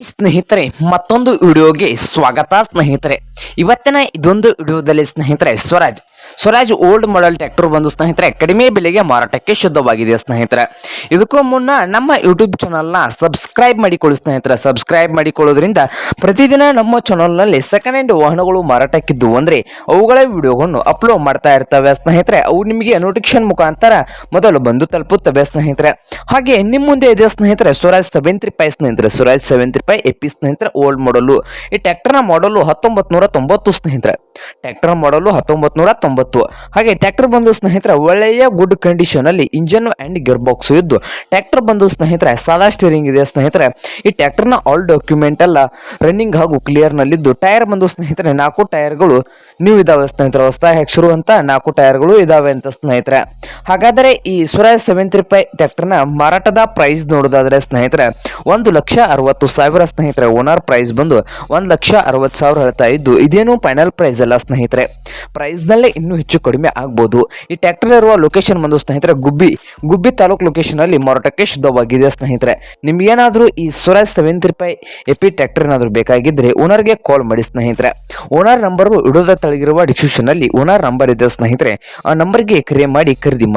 ಸ್ನೇಹಿತರೆ ಮತ್ತೊಂದು ವಿಡಿಯೋಗೆ ಸ್ವಾಗತ ಸ್ನೇಹಿತರೆ. ಇವತ್ತಿನ ಇದೊಂದು ವಿಡಿಯೋದಲ್ಲಿ ಸ್ನೇಹಿತರೆ, Swaraj. Swaraj old model tractor ಬಂದು ಸ್ನೇಹಿತರೆ, ಕಡಿಮೆ ಬೆಲೆಗೆ ಮಾರಾಟಕ್ಕೆ ಶುದ್ಧವಾಗಿದೆ ಸ್ನೇಹಿತರೆ. ಇದಕ್ಕೂ ಮುನ್ನ ನಮ್ಮ ಯೂಟ್ಯೂಬ್ ಚಾನಲ್ನ ಸಬ್ಸ್ಕ್ರೈಬ್ ಮಾಡಿಕೊಳ್ಳಿ ಸ್ನೇಹಿತರೆ. ಸಬ್ಸ್ಕ್ರೈಬ್ ಮಾಡಿಕೊಳ್ಳೋದ್ರಿಂದ ಪ್ರತಿದಿನ ನಮ್ಮ ಚಾನಲ್ನಲ್ಲಿ ಸೆಕೆಂಡ್ ಹ್ಯಾಂಡ್ ವಾಹನಗಳು ಮಾರಾಟಕ್ಕಿದ್ದು ಅಂದರೆ ಅವುಗಳ ವಿಡಿಯೋಗಳನ್ನು ಅಪ್ಲೋಡ್ ಮಾಡ್ತಾ ಇರ್ತವೆ ಸ್ನೇಹಿತರೆ. ಅವು ನಿಮಗೆ ನೋಟಿಫಿಕೇಶನ್ ಮುಖಾಂತರ ಮೊದಲು ಬಂದು ತಲುಪುತ್ತವೆ ಸ್ನೇಹಿತರೆ. ಹಾಗೆ ನಿಮ್ಮ ಮುಂದೆ ಇದೆ ಸ್ನೇಹಿತರೆ, ಸ್ವರಾಜ್ ಸೆವೆನ್ ಪೈ ಸ್ನೇಹಿತರೆ. ಸ್ವರಾಜ್ ಸೆವೆಂತ್ರಿ ಪೈ ಎಪಿ ಸ್ನೇಹಿತರೆ ಓಲ್ಡ್ ಮಾಡಲು ಈ ಟ್ರ್ಯಾಕ್ಟರ್ನ ಮಾಡಲು ಹತ್ತೊಂಬತ್ತು ನೂರ ತೊಂಬತ್ತು ಸ್ನೇಹಿತರೆ. ಟ್ರ್ಯಾಕ್ಟರ್ ಮಾಡಲು ಹತ್ತೊಂಬತ್ತು ನೂರ ತೊಂಬತ್ತು ಹಾಗೆ ಟ್ರ್ಯಾಕ್ಟರ್ ಬಂದು ಸ್ನೇಹಿತರೆ, ಒಳ್ಳೆಯ ಗುಡ್ ಕಂಡೀಷನ್ ಅಲ್ಲಿ ಇಂಜನ್ ಅಂಡ್ ಗಿರ್ ಬಾಕ್ಸ್ ಇದ್ದು ಟ್ರ್ಯಾಕ್ಟರ್ ಬಂದು ಸ್ನೇಹಿತರೆ, ಸಾದಾ ಸ್ಟೀರಿಂಗ್ ಇದೆ ಸ್ನೇಹಿತರೆ. ಈ ಟ್ರ್ಯಾಕ್ಟರ್ನ ಆಲ್ ಡಾಕ್ಯುಮೆಂಟ್ ಎಲ್ಲ ರನ್ನಿಂಗ್ ಹಾಗೂ ಕ್ಲಿಯರ್ ನಲ್ಲಿದ್ದು ಟೈರ್ ಬಂದು ಸ್ನೇಹಿತರೆ, ನಾಲ್ಕು ಟೈರ್ಗಳು ನೀವು ಇದಾವೆ ಸ್ನೇಹಿತರೆ. ಹೊಸದಾಗಿ ಅಂತ ನಾಲ್ಕು ಟೈರ್ಗಳು ಇದಾವೆ ಅಂತ ಸ್ನೇಹಿತರೆ. ಹಾಗಾದರೆ ಈ ಸ್ವರಾಜ್ ಸೆವೆನ್ ತ್ರೀ ಫೈವ್ ಟ್ರ್ಯಾಕ್ಟರ್ನ ಮಾರಾಟದ ಪ್ರೈಸ್ ನೋಡೋದಾದರೆ ಸ್ನೇಹಿತರೆ, ಒಂದು ಲಕ್ಷ ಅರವತ್ತು ಸಾವಿರ ಸ್ನೇಹಿತರೆ ಓನರ್ ಪ್ರೈಸ್ ಬಂದು ಒಂದು ಲಕ್ಷ ಅರವತ್ತು ಸಾವಿರ ಹೇಳ್ತಾ ಇದ್ದು, ಇದೇನು ಫೈನಲ್ ಪ್ರೈಸ್ ಅಲ್ಲ ಸ್ನೇಹಿತರೆ. ಪ್ರೈಸ್ನಲ್ಲೇ ಇನ್ನೂ ಹೆಚ್ಚು ಕಡಿಮೆ ಆಗ್ಬೋದು. ಈ ಟ್ಯಾಕ್ಟರ್ ಇರುವ ಲೊಕೇಶನ್ ಬಂದು ಸ್ನೇಹಿತರೆ, ಗುಬ್ಬಿ ಗುಬ್ಬಿ ತಾಲೂಕು ಲೊಕೇಶನಲ್ಲಿ ಮಾರಾಟಕ್ಕೆ ಶುದ್ಧವಾಗಿದೆ ಸ್ನೇಹಿತರೆ. ನಿಮ್ಗೇನಾದರೂ ಈ Swaraj seven three five A P tractor ಏನಾದರೂ ಬೇಕಾಗಿದ್ದರೆ ಓನರ್ಗೆ ಕಾಲ್ ಮಾಡಿ ಸ್ನೇಹಿತರೆ. ಓನರ್ ನಂಬರು ಇಡೋದ ತಳಗಿರುವ ಡಿಸ್ಕ್ರಿಪ್ಷನ್ನಲ್ಲಿ ಓನರ್ ನಂಬರ್ ಇದೆ ಸ್ನೇಹಿತರೆ. ಆ ನಂಬರ್ಗೆ ಕರೆ ಮಾಡಿ ಖರೀದಿ ಮಾಡಿ